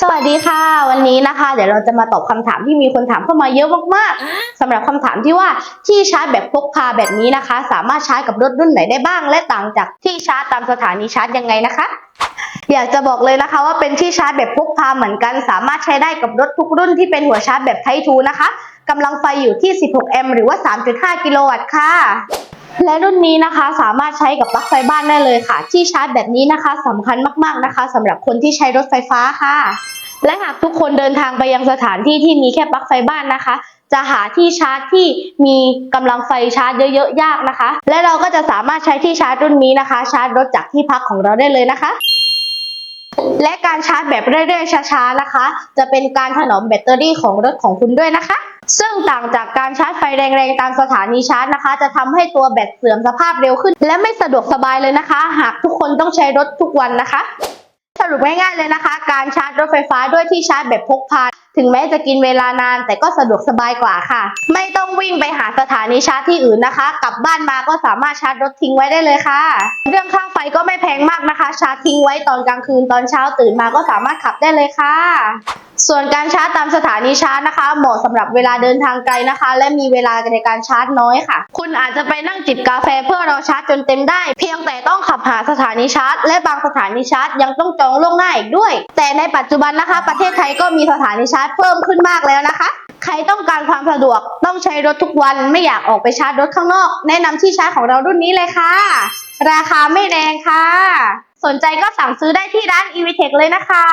สวัสดีค่ะ วันนี้นะคะ เดี๋ยวเราจะมาตอบคำถามที่มีคนถามเข้ามาเยอะมากๆสำหรับคำถามที่ว่าที่ชาร์จแบบพกพาแบบนี้นะคะ สามารถชาร์จกับรถรุ่นไหนได้บ้าง และต่างจากที่ชาร์จตามสถานีชาร์จยังไงนะคะ อยากจะบอกเลยนะคะ ว่าเป็นที่ชาร์จแบบพกพาเหมือนกัน สามารถใช้ได้กับรถทุกรุ่นที่เป็นหัวชาร์จแบบไททูนะคะกำลังไฟอยู่ที่ 16 แอมป์หรือว่า 3.5 กิโลวัตต์ค่ะ และรุ่นนี้นะคะสามารถใช้กับปลั๊กไฟบ้านได้เลยค่ะ ที่ชาร์จแบบนี้นะคะสำคัญมากๆนะคะสำหรับคนที่ใช้รถไฟฟ้าค่ะ และหากทุกคนเดินทางไปยังสถานที่ที่มีแค่ปลั๊กไฟบ้านนะคะ จะหาที่ชาร์จที่มีกำลังไฟชาร์จเยอะๆยากนะคะ และเราก็จะสามารถใช้ที่ชาร์จรุ่นนี้นะคะ ชาร์จรถจากที่พักของเราได้เลยนะคะและการชาร์จแบบเรื่อยๆช้าๆนะคะ จะเป็นการถนอมแบตเตอรี่ของรถของคุณด้วยนะคะ ซึ่งต่างจากการชาร์จไฟแรงๆ ตามสถานีชาร์จนะคะ จะทำให้ตัวแบตเสื่อมสภาพเร็วขึ้น และไม่สะดวกสบายเลยนะคะ หากทุกคนต้องใช้รถทุกวันนะคะ สรุปง่ายๆเลยนะคะ การชาร์จรถไฟฟ้าด้วยที่ชาร์จแบบพกพาถึงแม้จะกินเวลานาน แต่ก็สะดวกสบายกว่าค่ะ ไม่ต้องวิ่งไปหาสถานีชาร์จที่อื่นนะคะ กลับบ้านมาก็สามารถชาร์จรถทิ้งไว้ได้เลยค่ะ เรื่องค่าไฟก็ไม่แพงมากนะคะ ชาร์จทิ้งไว้ตอนกลางคืนตอนเช้าตื่นมาก็สามารถขับได้เลยค่ะ ส่วนการชาร์จตามสถานีชาร์จนะคะ เหมาะสำหรับเวลาเดินทางไกลนะคะ และมีเวลาในการชาร์จน้อยค่ะ คุณอาจจะไปนั่งจิบกาแฟเพื่อรอชาร์จจนเต็มได้ เพียงแต่ต้องขับหาสถานีชาร์จ และบางสถานีชาร์จยังต้องจองล่วงหน้าอีกด้วย แต่ในปัจจุบันนะคะ ประเทศไทยก็มีสถานีชาร์จเพิ่มขึ้นมากแล้วนะคะใครต้องการความสะดวกต้องใช้รถทุกวันไม่อยากออกไปชาร์จรถข้างนอก แนะนำที่ชาร์จของเรารุ่นนี้เลยค่ะ ราคาไม่แรงค่ะ สนใจก็สั่งซื้อได้ที่ร้าน e v t e c h เลยนะคะ